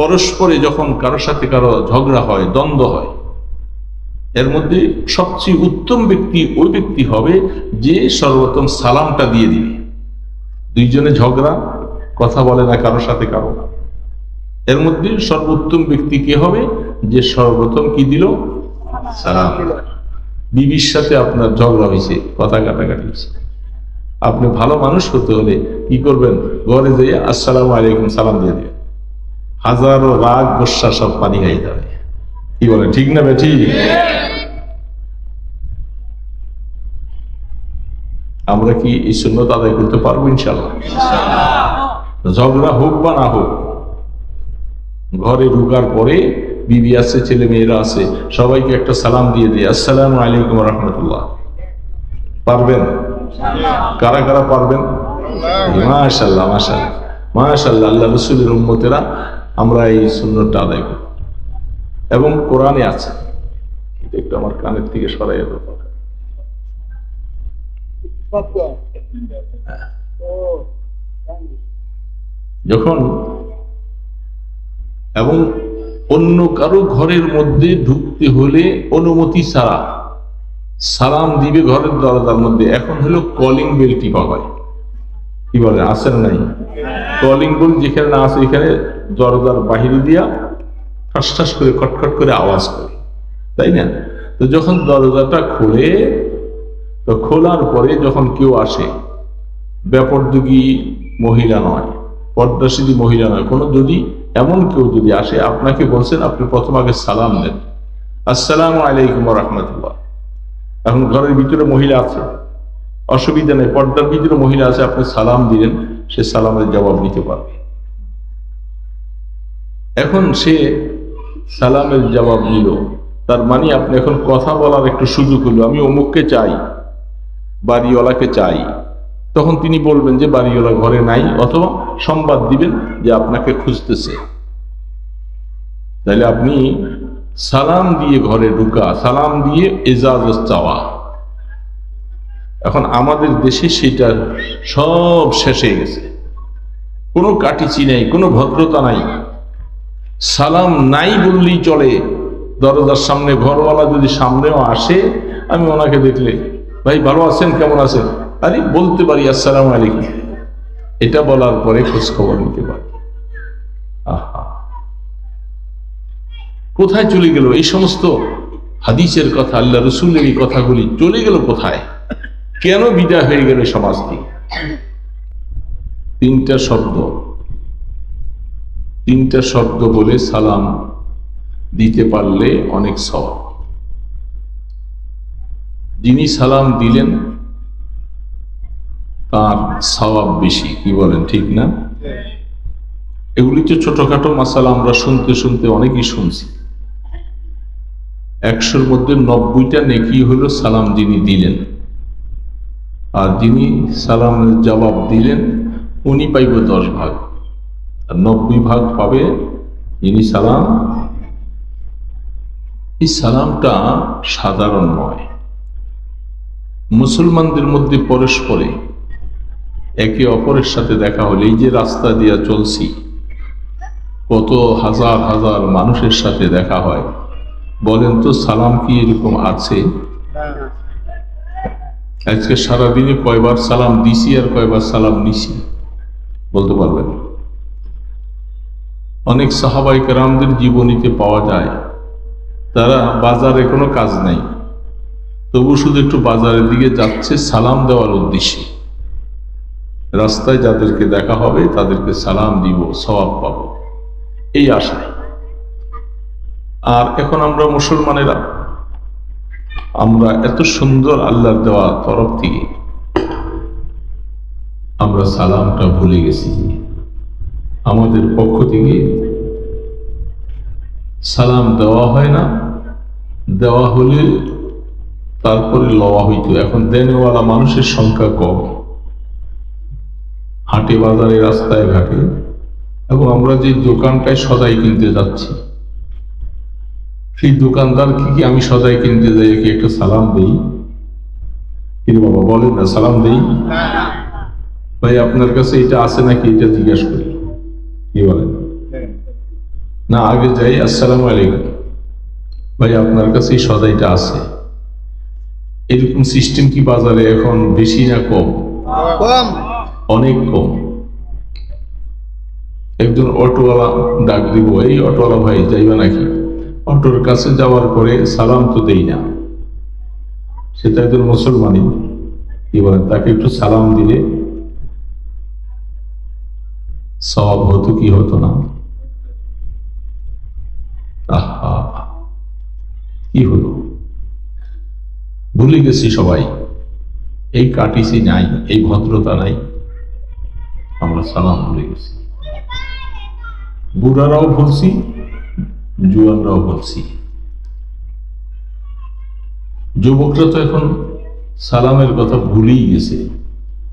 পরস্পরে যখন কারোর সাথে কারও ঝগড়া হয়, দ্বন্দ্ব হয়, এর মধ্যে সবচেয়ে উত্তম ব্যক্তি ওই ব্যক্তি হবে যে সর্বোত্তম সালামটা দিয়ে দিবে। দুইজনে ঝগড়া, কথা বলে না কারোর সাথে কারও। এর মধ্যে সর্বোত্তম ব্যক্তি কে হবে? যে সর্বপ্রথম কি দিল? সালাম বিবির সাথে আপনার ঝগড়া হয়েছে কথা কাটাকাটি হয়েছে আপনি ভালো মানুষ হতে হলে কি করবেন? ঘরে যেয়ে আসসালামু আলাইকুম, সালাম দিয়ে দিবেন। হাজারো রাগ গোসা সব পানি খাই যাবে। কি বলে ঠিক না বেঠি? আমরা কি এই শূন্যত আদায় করতে পারব ইনশাল্লাহ ঝগড়া হোক বা না হোক ঘরে ঢুকার পরে বিবি আছে ছেলে মেয়েরা আছে সবাইকে একটা সালাম দিয়ে দিয়ে। আসসালামু আলাইকুম রহমতুল্লাহ। পারবেন? কারা কারা পারবেন? মাশাল্লাহ মাশাল্লাহ মাশাল্লাহ আল্লাহ রসুলের উম্মতেরা আমরা এই সুন্নতটা আদায় করি এবং কোরআনে আছে। একটু আমার কানের থেকে সরাই দেবো যখন এবং অন্য কারও ঘরের মধ্যে ঢুকতে হলে অনুমতি ছাড়া সালাম দিবে ঘরের দরজার মধ্যে, এখন হলো কলিং বেল টিপা হয় কি বলে আসেন নাই? কলিং বেল যেখানে না আছে, এখানে দরজার বাহিরে দিয়া ঠাস করে খটখট করে আওয়াজ করে। তাই না? তো যখন দরজাটা খোলে, তো খোলার পরে যখন কেউ আসে ব্যাপরদুগী মহিলা নয় পর্দাসিদী মহিলা নয়, কোনো যদি, এমন কেউ যদি আসে, আপনাকে বলছেন, আপনি প্রথম আগে সালাম দেন। আসসালামু আলাইকুম রহমতুল্লাহ এখন ঘরের ভিতরে মহিলা আছে, অসুবিধা নেই, পর্দার ভিতরে মহিলা আছে, আপনি সালাম দিলেন, সে সালামের জবাব নিতে পারবে। এখন সে সালামের জবাব নিল তার মানে আপনি এখন কথা বলার একটু সুযোগ হলো। আমি অমুককে চাই, বাড়িওয়ালাকে চাই। তখন তিনি বলবেন যে, বাড়িওয়ালা ঘরে নাই অথবা সংবাদ দিবেন যে আপনাকে খুঁজতেছে। তাহলে আপনি সালাম দিয়ে ঘরে ঢুকা, সালাম দিয়ে এজাজত চাওয়া। এখন আমাদের দেশে সেটা সব শেষ হয়ে গেছে। কোনো কাটিচি নেই, কোনো ভদ্রতা নাই। সালাম নাই বললেই চলে। দরজার সামনে ঘরওয়ালা যদি সামনেও আসে, আমি ওনাকে দেখলে, ভাই, ভালো আছেন? কেমন আছেন? আরে, বলতে পারি, আসসালাম আলাইকুম। এটা বলার পরে খোঁজ খবর নিতে পারি আহা। কোথায় চলে গেল? এই সমস্ত হাদিসের কথা আল্লাহ রসুলের এই কথাগুলি চলে গেল কোথায়? কেন বিদায় হয়ে গেল সমাজ থেকে তিনটা শব্দ। তিনটা শব্দ বলে সালাম দিতে পারলে অনেক সব যিনি সালাম দিলেন, তার সওয়াব বেশি, কি বলেন, ঠিক না? এগুলি তো ছোটখাটো মাসালা, আমরা শুনতে শুনতে অনেকই শুনছি। একশোর মধ্যে নব্বইটা নেকি হলো সালাম যিনি দিলেন। আর যিনি সালামের জবাব দিলেন, উনি পাইব দশ ভাগ। নব্বই ভাগ পাবে যিনি সালাম। এই সালামটা সাধারণ নয় মুসলমানদের মধ্যে পরস্পরে একে অপরের সাথে দেখা হলে এই যে রাস্তা দিয়া চলছি, কত হাজার হাজার মানুষের সাথে দেখা হয়, বলেন তো সালাম কি এরকম আছে? আজকে সারাদিনে কয়বার সালাম দিছি আর কয়বার সালাম নিছি, বলতে পারবেন? অনেক সাহাবাই কেরামদের জীবনীতে পাওয়া যায়। তারা বাজারে কোনো কাজ নাই। তবু শুধু একটু বাজারের দিকে যাচ্ছে সালাম দেওয়ার উদ্দেশ্যে। রাস্তায় যাদেরকে দেখা হবে, তাদেরকে সালাম দিব সবাব পাব। এই আশায়। আর এখন আমরা মুসলমানেরা, আমরা এত সুন্দর আল্লাহর দেওয়া তরফ থেকে আমরা সালামটা ভুলে গেছি। আমাদের পক্ষ থেকে সালাম দেওয়া হয় না। দেওয়া হলে তারপরে লওয়া হইতো। এখন দেনওয়ালা মানুষের সংখ্যা কম। হাটে বাজারে রাস্তায় ঘাটে। এবং আমরা যে দোকানটায় সদাই কিনতে যাচ্ছি সেই দোকানদার কি কি আমি সদাই কিনতে যাই কি একটা সালাম দিই? কিন্তু বাবা বলেন না সালাম দিই? ভাই আপনার কাছে এটা আছে নাকি? এটা জিজ্ঞাসা করি। কি বলেন? না আগে যাই আসসালামু আলাইকুম। ভাই আপনার কাছে সদাইটা আছে। এরকম সিস্টেম কি বাজারে এখন বেশি না কম? কম। অনেক কম। একজন অটোওয়ালা ডাক দিব এই অটোওয়ালা ভাই যাইবা নাকি? অটোর কাছে যাওয়ার পরে সালাম তো দেই না। সেটা একজন মুসলমানই এবার তাকে একটু সালাম দিলে সব হতো কি হতো না। আহা। কি হলো? ভুলে গেছি সবাই। এই কাটিসি নাই, এই ভদ্রতা নাই। আমরা সালাম ভুলে গেছি। বুড়ারাও বলছি জুয়ানরাও বলছি যুবকরা তো এখন সালামের কথা ভুলেই গেছে।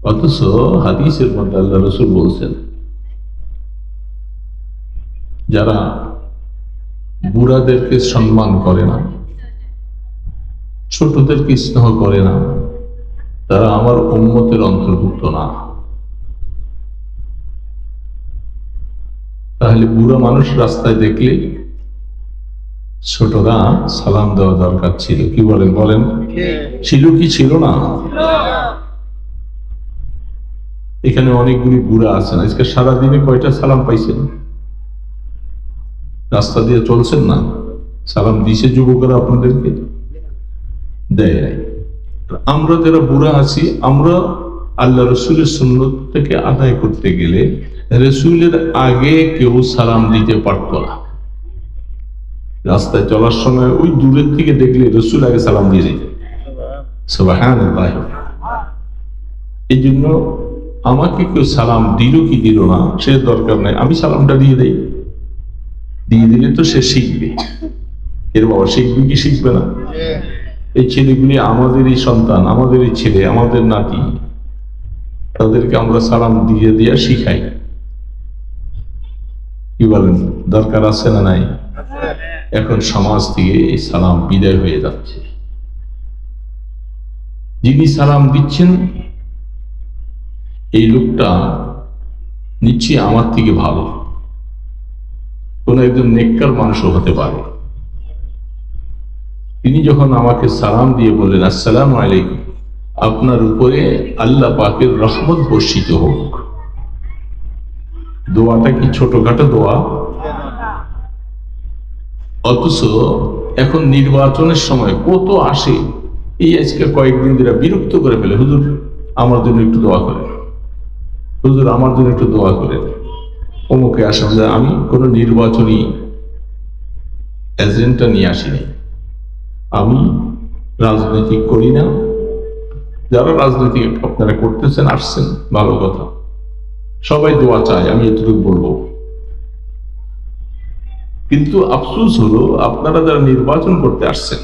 অথচ হাদিসের মধ্যে আল্লাহ রসুল বলছেন, যারা বুড়াদেরকে সম্মান করে না। ছোটদেরকে স্নেহ করে না। তারা আমার উম্মতের অন্তর্ভুক্ত না। তাহলে বুড়া মানুষ রাস্তায় দেখলে ছোটরা সালাম দেওয়া দরকার ছিল। কি বলেন বলেন? ছিল কি ছিল না? এখানে অনেকগুলি বুড়া আছে না? আজকে সারাদিনে কয়টা সালাম পাইছেন? রাস্তা দিয়ে চলছেন না? সালাম দিছে যুবকরা আপনাদেরকে? দেয়। আমরা যারা বুড়া আছি, আমরা আল্লাহ রসুলের সুন্নত থেকে আদায় করতে গেলে রসুলের আগে কেউ সালাম দিতে পারত না। রাস্তায় চলার সময় ওই দূরের থেকে দেখলে রসুল আগে সালাম দিয়ে সুবহানাল্লাহ। এই জন্য আমাকে কেউ সালাম দিল কি দিল না, সে দরকার নাই। আমি সালামটা দিয়ে দেই। দিয়ে দিলে তো সে শিখবে। এর বাবা শিখবে কি শিখবে না? এই ছেলেগুলি আমাদেরই সন্তান আমাদেরই ছেলে আমাদের নাতি। তাদেরকে আমরা সালাম দিয়ে দিয়ে শিখাই। কি বলেন দরকার আছে না নাই? এখন সমাজ থেকে এই সালাম বিদায় হয়ে যাচ্ছে। যিনি সালাম দিচ্ছেন এই লোকটা নিশ্চয়ই আমার থেকে ভালো। কোন একজন নেককার মানুষও হতে পারে তিনি যখন আমাকে সালাম দিয়ে বললেন, আসসালাম আলাইকুম। আপনার উপরে আল্লাহ পাকের রহমত বর্ষিত হোক। দোয়াটা কি ছোটখাটো দোয়া? অথচ এখন নির্বাচনের সময় কত আসে, এই আজকে কয়েকদিন ধরে বিরক্ত করে ফেলে। হুজুর, আমার জন্য একটু দোয়া করেন। হুজুর, আমার জন্য একটু দোয়া করেন। অমুকে আসা যায় আমি কোনো নির্বাচনী এজেন্টটা নিয়ে আসিনি। আমি রাজনৈতিক করি না। যারা রাজনীতি আপনারা করতেছেন, আসছেন, ভালো কথা। সবাই দোয়া চায়, আমি এতটুকু বলব। কিন্তু আফসুস হলো, আপনারা যারা নির্বাচন করতে আসছেন,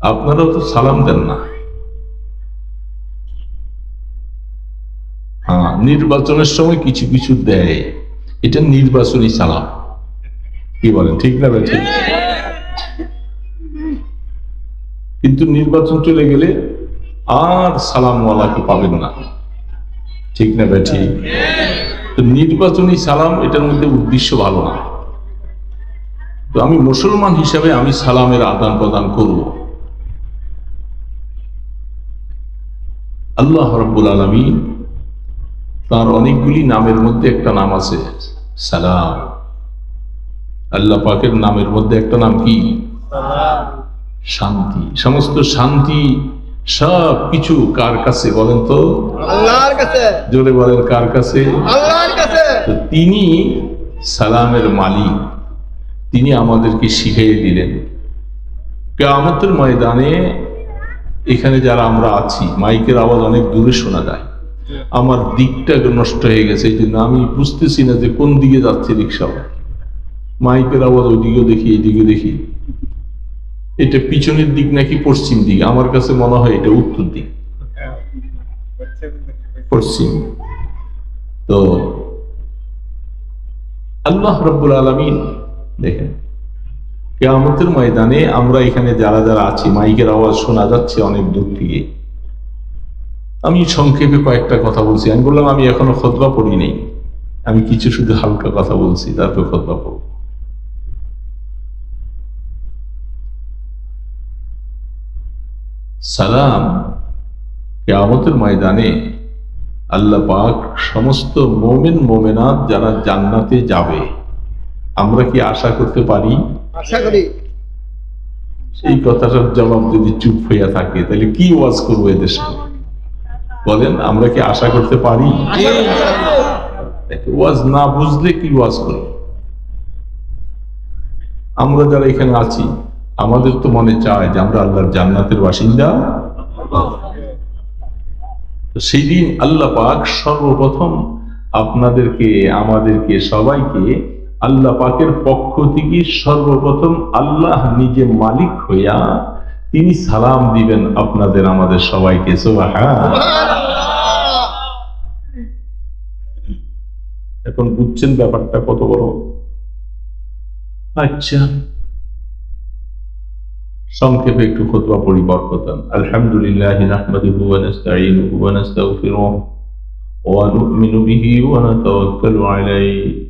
আপনারা তো সালাম দেন না। নির্বাচনের সময় কিছু কিছু দেয়। এটা নির্বাচনী সালাম। কি বলেন, ঠিক না ঠিক। কিন্তু নির্বাচন চলে গেলে আর সালামওয়ালাকে পাবেন না। ঠিক না ঠিক। তো নির্বাচনী সালাম, এটার মধ্যে উদ্দেশ্য ভালো না। তো আমি মুসলমান হিসাবে আমি সালামের আদান প্রদান করব। আল্লাহ রব্বুল আলমী তার অনেকগুলি নামের মধ্যে একটা নাম আছে সালাম। আল্লাহ পাকের নামের মধ্যে একটা নাম কি? শান্তি। সমস্ত শান্তি সব কিছু কার কাছে বলেন তো? আল্লাহর কাছে। জোরে বলেন কার কাছে? আল্লাহর কাছে। তো তিনি সালামের মালিক। তিনি আমাদেরকে শিখিয়ে দিলেন। কেয়ামতের ময়দানে এখানে যারা আমরা আছি মাইকের আওয়াজ অনেক দূরে শোনা যায়। আমার দিকটা নষ্ট হয়ে গেছে, এই জন্য আমি বুঝতেছি না যে কোন দিকে যাচ্ছে রিক্সা মাইকের আওয়াজ ওইদিকেও দেখি এইদিকে দেখি। এটা পিছনের দিক নাকি পশ্চিম দিক? আমার কাছে মনে হয় এটা উত্তর দিক। পশ্চিম। তো আল্লাহ রব্বুল আলমিন দেখেন, কেয়ামতের ময়দানে আমরা এখানে যারা যারা আছি, মাইকের আওয়াজ শোনা যাচ্ছে অনেক দূর থেকে। আমি সংক্ষেপে কয়েকটা কথা বলছি। আমি বললাম আমি এখনও খতবা পড়ি নেই। আমি কিছু শুধু হালকা কথা বলছি তারপর কথা বলব সালাম কেয়ামতের ময়দানে আল্লাহ পাক সমস্ত মোমেন মোমেনাত যারা জান্নাতে যাবে আমরা কি আশা করতে পারি? আশা করি। এই কথাটার জবাব যদি চুপ হইয়া থাকে তাহলে কি ওয়াজ করব এদের সঙ্গে বলেন আমরা কি আশা করতে পারি? ওয়াজ না বুঝলে কি ওয়াজ করব? আমরা যারা এখানে আছি আমাদের তো মনে চায় যে আমরা আল্লাহর জান্নাতের বাসিন্দা। সেই দিন আল্লাহ পাক সর্বপ্রথম আপনাদেরকে আমাদেরকে সবাইকে আল্লাহ পাকের পক্ষ থেকে সর্বপ্রথম আল্লাহ নিজে মালিক হইয়া তিনি সালাম দিবেন আপনাদের, আমাদের সবাইকে। এখন বুঝছেন ব্যাপারটা কত বড়? আচ্ছা। সংক্ষেপে একটু খোতবা পড়ি, বরকতান। আলহামদুলিল্লাহ ওয়া নু'মিনু বিহি ওয়া নাতাওয়াক্কালু আলাইহি।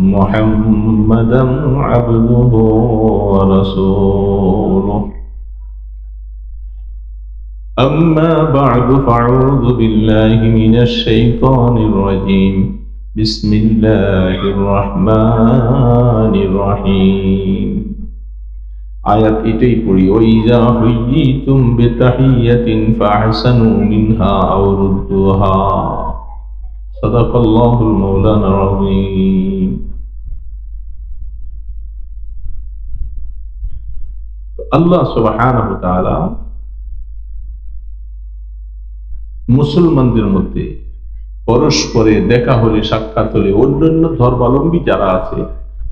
محمدا عبده ورسوله أما بعد فأعوذ بالله من الشيطان الرجيم بسم الله الرحمن الرحيم আয়াত এটাই পড়ি ওইজা হুইজিতুম বিতাহিয়াতিন ফাহসানু মিনহা আও রুদ্দুহা সাদাকাল্লাহুল মাওলানা আযীম আল্লাহ সুবহানাহু মুসলমানদের মধ্যে পরস্পরে দেখা হলে, সাক্ষাৎ হলে অন্যান্য ধর্মাবলম্বী যারা আছে,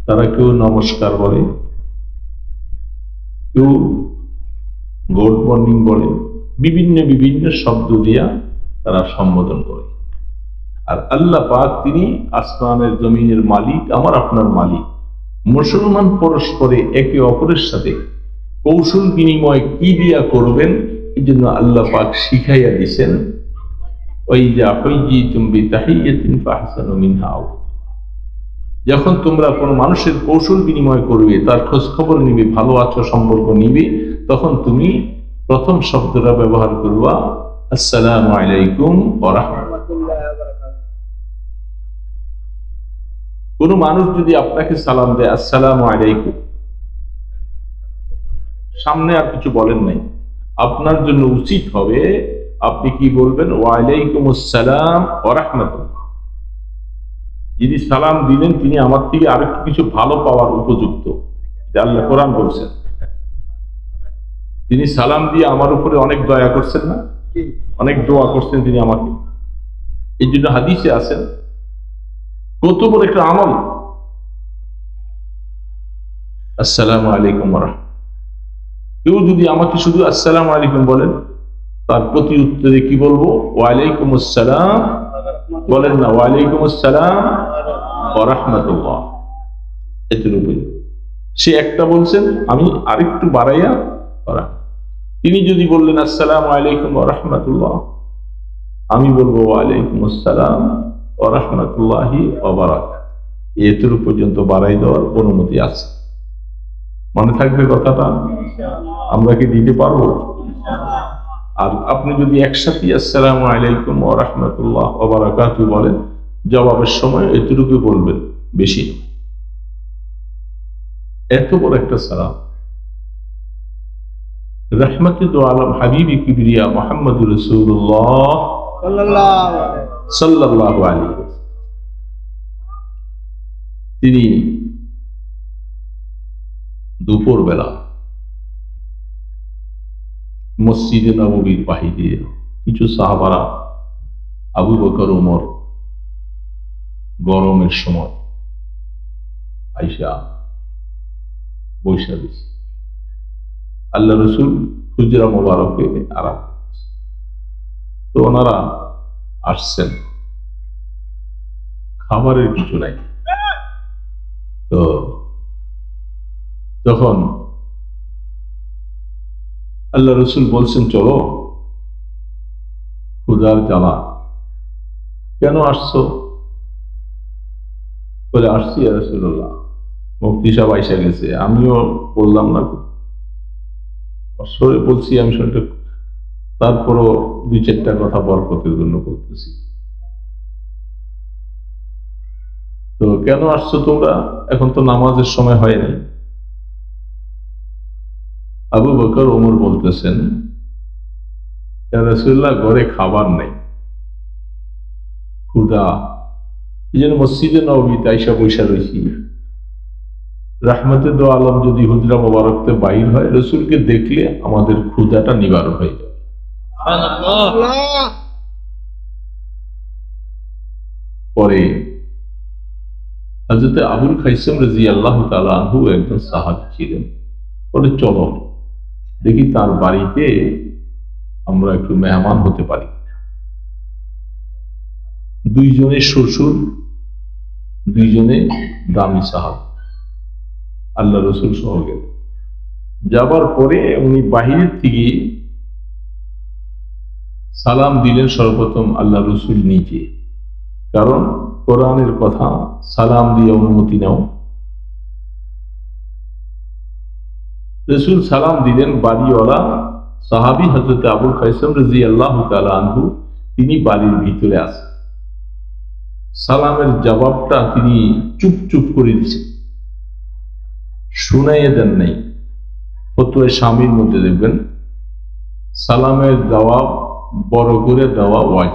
তারা কেউ নমস্কার বলে, কেউ গুড মর্নিং বলে, বিভিন্ন বিভিন্ন শব্দ দিয়া তারা সম্বোধন করে। আর আল্লাহ পাক তিনি আসমানের জমিনের মালিক, আমার আপনার মালিক। মুসলমান পরস্পরে একে অপরের সাথে কৌশল বিনিময় কি দিয়া করবেন, এই জন্য আল্লাহ পাক শিখাইয়া দিছেন, ওই যা হইজি তুমি তাহিয়াতিন ফাহসানু মিনহাও। যখন তোমরা কোনো মানুষের কৌশল বিনিময় করবে, তার খোঁজ খবর নিবে, ভালো আছো সম্পর্ক নিবে, তখন তুমি প্রথম শব্দটা ব্যবহার করবা, আসসালামু আলাইকুম কোনো মানুষ যদি আপনাকে সালাম দেয়, আসসালামু আলাইকুম সামনে আর কিছু বলেন নাই। আপনার জন্য উচিত হবে, আপনি কি বলবেন? ওয়ালাইকুম আসসালাম ওয়া রাহমাতুল্লাহ। যিনি সালাম দিলেন, তিনি আমার থেকে আরেকটু কিছু ভালো পাওয়ার উপযুক্ত। আল্লাহ কোরআন বলছেন। তিনি সালাম দিয়ে আমার উপরে অনেক দয়া করছেন না? অনেক দোয়া করছেন তিনি আমাকে। এই জন্য হাদিসে আছেন, কত বড় একটা আমল। আসসালামু আলাইকুম রাহমাতুল্লাহ। কেউ যদি আমাকে শুধু আসসালামু আলাইকুম বলেন, তার প্রতি উত্তরে কি বলব? ওয়ালাইকুম আসসালাম। বলেন না, ওয়ালাইকুম আসসালাম ওয়া রাহমাতুল্লাহ। এতটুকু সে একটা বলছেন, আমি আরেকটু বাড়াইয়া করা। তিনি যদি বললেন, আসসালামু আলাইকুম ওয়া আমি বলব, ওয়ালাইকুম আসসালাম ওয়া রাহমাতুল্লাহি ওয়া বারাকাতুহু। এতটুকু পর্যন্ত বাড়াই দেওয়ার অনুমতি আছে। মনে থাকবে কথাটা? আমরা কি দিতে পারব? আর আপনি যদি একসাথে আসসালামু আলাইকুম ওয়া রাহমাতুল্লাহ ওয়া বারাকাতুহু বলেন জবাবের সময় এতটুকু বলবেন বেশি এত বড় একটা সালাম। রহমতুল আলম হাবিবি কিবরিয়া মোহাম্মদ রসুল্লাহ সাল্লাহ আলী তিনি দুপুর বেলা মসজিদে নববীর বাহিরে কিছু সাহাবারা আবু বকর উমর গরমের সময় আইসা বৈশা দিছে। আল্লাহ রসুল হুজরা মোবারকে আরাম তো ওনারা আসছেন। খাবারের কিছু নাই। তো তখন আল্লাহ রসুল বলছেন, চলো ক্ষুদার জ্বালা। কেন আসছো? বলে, আসছি রসুল্লাহ মুক্তি সাহেব আইসা গেছে। আমিও বললাম না অশ্বরে বলছি আমি শুনতে। তারপরও দুই চারটা কথা বরকতের জন্য বলতেছি। তো কেন আসছো তোমরা? এখন তো নামাজের সময় হয়নি আবু বকর ওমর বলতেছেন "ইয়া রাসূলুল্লাহ ঘরে খাবার নেই। ক্ষুদা এই জন্য মসজিদে নবীতে আইসা বৈশা রয়েছি রাহমতে দো আলম যদি হুজরা মোবারকতে বাইর হয় রসুলকে দেখলে আমাদের ক্ষুদাটা নিবারণ হয়ে যাবে। পরে হজরত আবুল খাইসম রাজি আল্লাহ তালু একজন সাহাবি ছিলেন। বলে চলো। দেখি তার বাড়িতে আমরা একটু মেহমান হতে পারি। দুইজনে শ্বশুর, দুইজনে দামি সাহাব। আল্লাহ রসুল সহ গেল যাবার পরে উনি বাহিরের থেকে সালাম দিলেন সর্বপ্রথম আল্লাহ রসুল নিজে। কারণ কোরআনের কথা সালাম দিয়ে অনুমতি নাও। রসুল সালাম দিলেন বাড়িওয়ালা সাহাবি হজরত আবুল খাইসম রাজি আল্লাহ আনহু, তিনি বাড়ির ভিতরে আসেন। সালামের জবাবটা তিনি চুপ চুপ করে দিচ্ছেন শুনাইয়ে দেন নাই। ফতুয়া স্বামীর মধ্যে দেখবেন, সালামের জবাব বড় করে দেওয়া ওয়াজ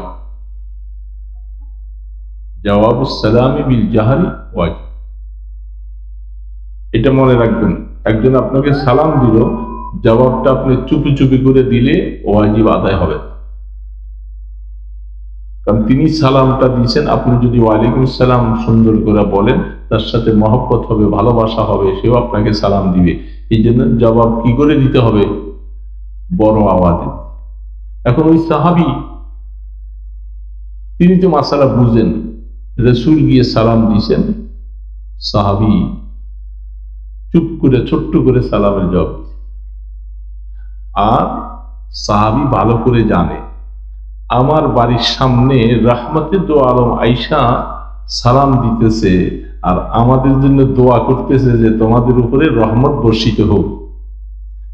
জবাব সালামি বিল জাহারি ওয়াজ এটা মনে রাখবেন একজন আপনাকে সালাম দিল, জবাবটা আপনি চুপি চুপি করে দিলে ওয়াজিব আদায় হবে। কারণ তিনি সালামটা দিয়েছেন, আপনি যদি ওয়ালাইকুম সালাম সুন্দর করে বলেন, তার সাথে মহব্বত হবে, ভালোবাসা হবে, সেও আপনাকে সালাম দিবে। এই জন্য জবাব কি করে দিতে হবে? বড় আওয়াজে। এখন ওই সাহাবি, তিনি তো মাসালা বুঝেন, রসুল গিয়ে সালাম দিয়েছেন, সাহাবি চুপ করে, ছোট্ট করে সালামের জবাব দিয়েছে। আর সাহাবি ভালো করে জানে, আমার বাড়ির সামনে রাহমাতে দো আলম আইসা সালাম দিতেছে আর আমাদের জন্য দোয়া করতেছে যে তোমাদের উপরে রহমত বর্ষিত হোক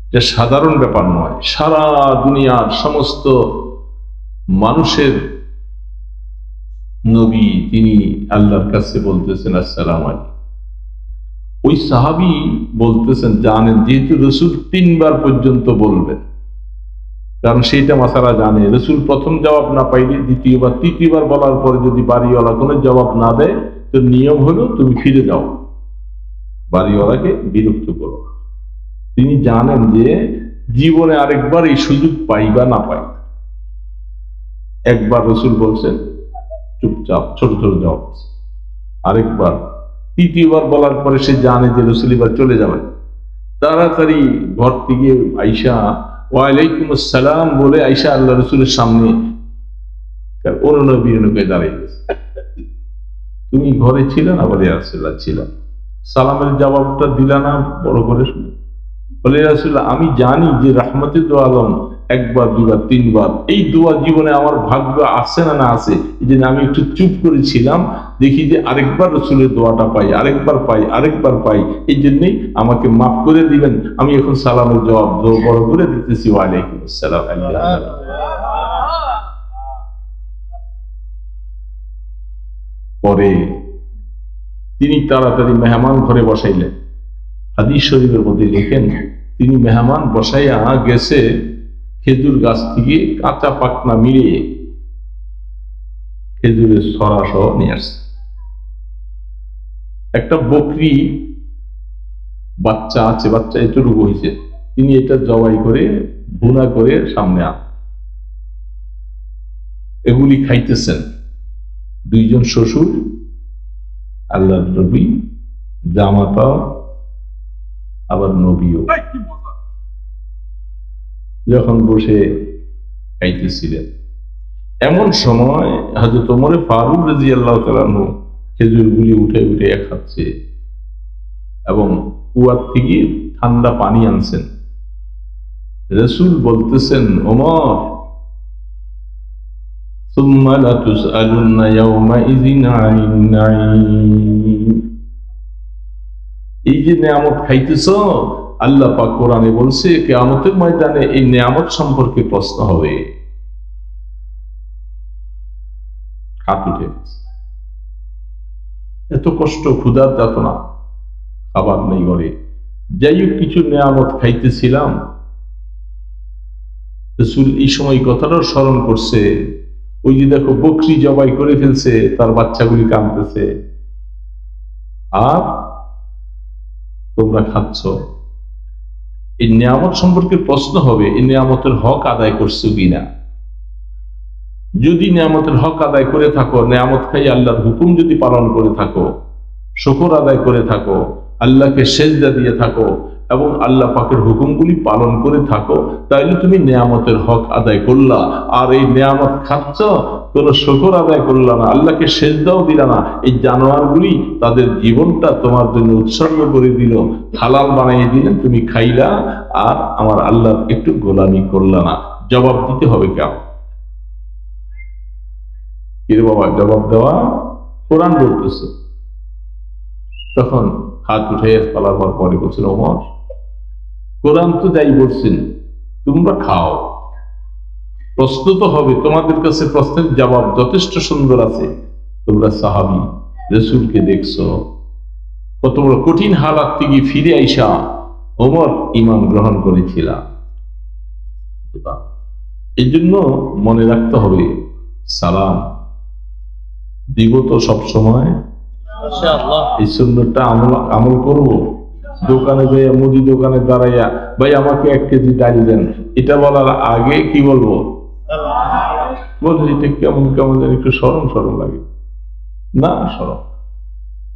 এটা সাধারণ ব্যাপার নয়, সারা দুনিয়ার সমস্ত মানুষের নবী তিনি আল্লাহর কাছে বলতেছেন, আসসালাম আলাইকুম ওই সাহাবি বলতেছেন জানেন যেহেতু রসুল তিনবার পর্যন্ত বলবেন, কারণ সেইটা মাসারা জানে। রসুল প্রথম জবাব না পাইলে দ্বিতীয়বার, তৃতীয়বার বলার পরে যদি বাড়িওয়ালা কোনো জবাব না দেয়, তো নিয়ম হলো তুমি ফিরে যাও। বাড়িওয়ালাকে বিরক্ত করো। তিনি জানেন যে, জীবনে আরেকবার এই সুযোগ পাই বা না পাই একবার রসুল বলছেন, চুপচাপ, ছোট ছোট জবাব আরেকবার তৃতীয়বার বলার পরে সে জানে যে রসুল এবার চলে যাবেন। তাড়াতাড়ি ঘর থেকে আইসা ওয়ালাইকুম আসসালাম বলে আইসা আল্লাহ রসুলের সামনে অরুণ বিরণকে দাঁড়িয়ে গেছে। তুমি ঘরে ছিলে না? বলে রাসুল্লাহ ছিলাম সালামের জবাবটা দিলা না, বড় করে শুনে। বলে রাসুল্লাহ আমি জানি যে রাহমতে দো আলম একবার, দুবার, তিনবার, এই দোয়া জীবনে আমার ভাগ্য আছে না না আছে? এই জন্য আমি একটু চুপ করেছিলাম দেখি যে আরেকবার রসুলের দোয়াটা পাই, আরেকবার পাই আরেকবার পাই, এই জন্যই আমাকে মাফ করে দিবেন। আমি এখন সালামের জবাব বড় করে দিতেছি। ওয়ালাইকুম আসসালাম। পরে তিনি তাড়াতাড়ি মেহমান ঘরে বসাইলেন। হাদিস শরীফের মধ্যে লেখেন, তিনি মেহমান বসাইয়া গেছে, খেজুর গাছ থেকে কাঁচা পাকনা মিলিয়ে খেজুরের সরা সহ নিয়ে আসছে। একটা বকরি বাচ্চা আছে বাচ্চা এতটুকু হয়েছে তিনি এটা জবাই করে ভুনা করে সামনে আন। এগুলি খাইতেছেন। দুইজন শ্বশুর আল্লাহ নবী জামাতা আবার নবীও। যখন বসে খাইতেছিলেন। এমন সময় হয়তো তোমরে ফারুক রাজি আল্লাহ তালানু খেজুরগুলি উঠে উঠে খাচ্ছে এবং কুয়ার থেকে ঠান্ডা পানি আনছেন। রসুল বলতেছেন, ওমর এই যে নিয়ামত খাইতেছ, আল্লাহ পাক কোরআনে বলছে, কেয়ামতের ময়দানে এই নিয়ামত সম্পর্কে প্রশ্ন হবে। হাত উঠে গেছে। এত কষ্ট ক্ষুধার যাতনা, খাবার নেই ঘরে। যাই হোক কিছু নিয়ামত খাইতেছিলাম। এই সময় কথাটাও স্মরণ করছে। ওই যে দেখো, বকরি জবাই করে ফেলছে, তার বাচ্চাগুলি কাঁদতেছে। আর তোমরা খাচ্ছ। এই নিয়ামত সম্পর্কে প্রশ্ন হবে, এই নিয়ামতের হক আদায় করছ কিনা? যদি নিয়ামতের হক আদায় করে থাকো, নিয়ামত খাই আল্লাহর হুকুম যদি পালন করে থাকো, শকর আদায় করে থাকো, আল্লাহকে সেজদা দিয়ে থাকো এবং আল্লাহ পাকের হুকুমগুলি পালন করে থাকো, তাইলে তুমি নিয়ামতের হক আদায় করলা। আর এই নিয়ামত খাচ্ছ, কোন শকর আদায় করলা না, আল্লাহকে সেজদাও দিলা না। এই জানোয়ারগুলি তাদের জীবনটা তোমার জন্য উৎসর্গ করে দিল। হালাল বানিয়ে দিলেন তুমি খাইলা, আর আমার আল্লাহ একটু গোলামি করলা না। জবাব দিতে হবে কেন কিরে বাবা, জবাব দেওয়া? কোরআন বলতেছে। তখন হাত উঠে পালাবার পরে বলছিল, ওমর, কোরআন তো যাই বলছেন, তোমরা খাও। প্রশ্ন তো হবে, তোমাদের কাছে প্রশ্নের জবাব যথেষ্ট সুন্দর আছে। তোমরা সাহাবি, রসুলকে দেখছ। কত বড় কঠিন হালাত থেকে ফিরে আইসা ওমর ইমান গ্রহণ করেছিলাম এই জন্য মনে রাখতে হবে, সালাম দিব তো সবসময় এই সুন্দরটা আমল আমল করব। দোকানে যাইয়া মুদি দোকানে দাঁড়াইয়া ভাই আমাকে এক কেজি ডাল দেন। এটা বলার আগে কি বলব? বলছি এটা কেমন কেমন যেন একটু সরম সরম লাগে। না সরম।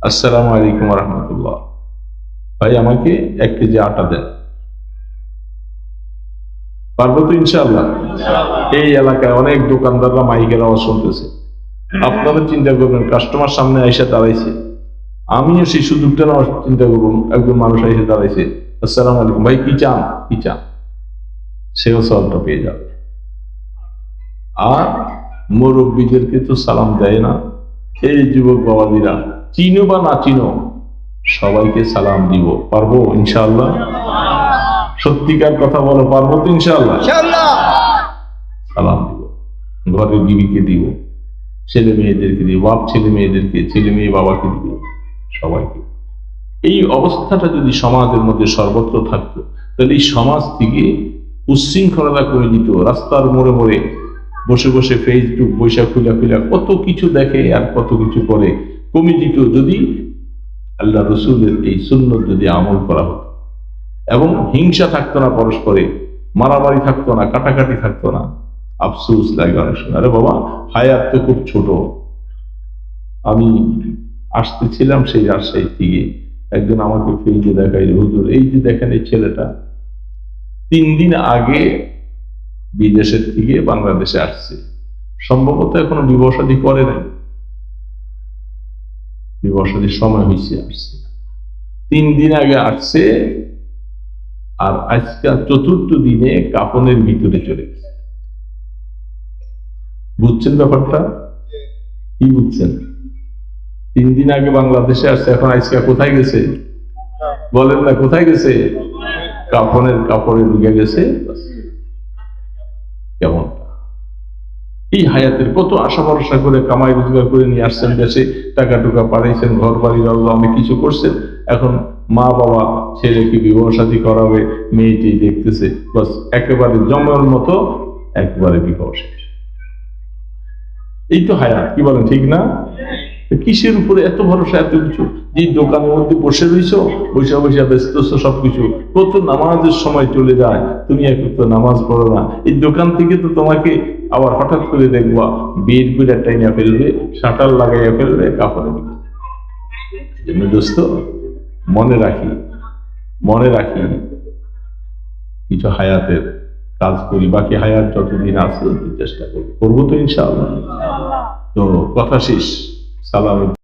আসসালামু আলাইকুম রহমতুল্লাহ। ভাই আমাকে এক কেজি আটা দেন। পারব তো ইনশাআল্লাহ? এই এলাকায় অনেক দোকানদাররা মাইকের আওয়াজ শুনতেছে। আপনারা চিন্তা করবেন কাস্টমার সামনে এসে দাঁড়াইছে। আমিও সেই সুযোগটা নেওয়ার চিন্তা করুন একজন মানুষ এসে দাঁড়াইছে। আসসালামু আলাইকুম ভাই কি চান? কি চান? সেও সবটা পেয়ে যাবে। আর মুরব্বীদেরকে তো সালাম দেয় না। এই যুবক বাবাদিরা চিনো বা না চিনো সবাইকে সালাম দিব। পারব? ইনশাল্লাহ সত্যিকার কথা বলো পারব তো ইনশাল্লাহ সালাম দিব। ঘরের বিবিকে দিব। ছেলে মেয়েদেরকে দিব বাপ ছেলে মেয়েদেরকে, ছেলে মেয়ে বাবাকে দিব সবাইকে। এই অবস্থাটা যদি সমাজের মধ্যে সর্বত্র থাকতো, তাহলে এই সমাজ থেকে উচ্ছৃঙ্খলতা করে দিত। রাস্তার মোড়ে মোড়ে বসে বসে ফেসবুক বৈশাখ খুলা খুলা কত কিছু দেখে আর কত কিছু করে। কমে দিত যদি আল্লাহ রসুলের এই সুন্নত যদি আমল করা হতো। এবং হিংসা থাকতো না পরস্পরে, মারামারি থাকতো না, কাটাকাটি থাকতো না। আফসোস লাগে অনেক সময়। আরে বাবা হায়াত তো খুব ছোট। আমি আসতেছিলাম সেই রাজশাহী থেকে। একজন আমাকে ফেইজে দেখাই হুজুর, এই যে দেখেন এই ছেলেটা, তিন দিন আগে বিদেশের থেকে বাংলাদেশে আসছে। সম্ভবত এখনও বিবাহ শাদী করে নাই। বিবাহ শাদীর সময় হয়েছে আসছে। তিন দিন আগে আসছে আর আজকাল চতুর্থ দিনে কাপনের ভিতরে চলে গেছে। বুঝছেন ব্যাপারটা? কি বুঝছেন? তিন দিন আগে বাংলাদেশে আসছে, এখন আজকে কোথায় গেছে? বলেন না, কোথায় গেছে? কাপনের কাপড়ে ঢুকে গেছে। কেমন? এই হায়াতের কত আশা ভরসা করে, কামাই রোজগার করে নিয়ে আসছেন দেশে টাকা টুকা পাঠাইছেন, ঘর বাড়ি আল্লাহ অনেক কিছু করছেন। এখন মা বাবা, ছেলেকে বিবাহ সাথী করাবে, মেয়েটি দেখতেছে, বাস একেবারে জমের মতো, একবারে বিবাহ শেষ। এই তো হায়াত, কি বলেন, ঠিক না? কিসের উপরে এত ভরসা, এত কিছু? যে দোকানের মধ্যে বসে রইছো, বসে বসে ব্যস্ত সবকিছু। কত নামাজের সময় চলে যায় তুমি এক তো নামাজ পড়ো না। এই দোকান থেকে তো তোমাকে আবার হঠাৎ করে দেখবা, বের করে টাইনা ফেলবে, শাটার লাগাইয়া ফেলবে, কাপড়ে জন্য দোস্ত, মনে রাখি মনে রাখি, কিছু হায়াতের কাজ করি বাকি হায়াত যতদিন আছে চেষ্টা করি। করব তো ইনশাআল্লাহ। তো কথা শেষ। সালাম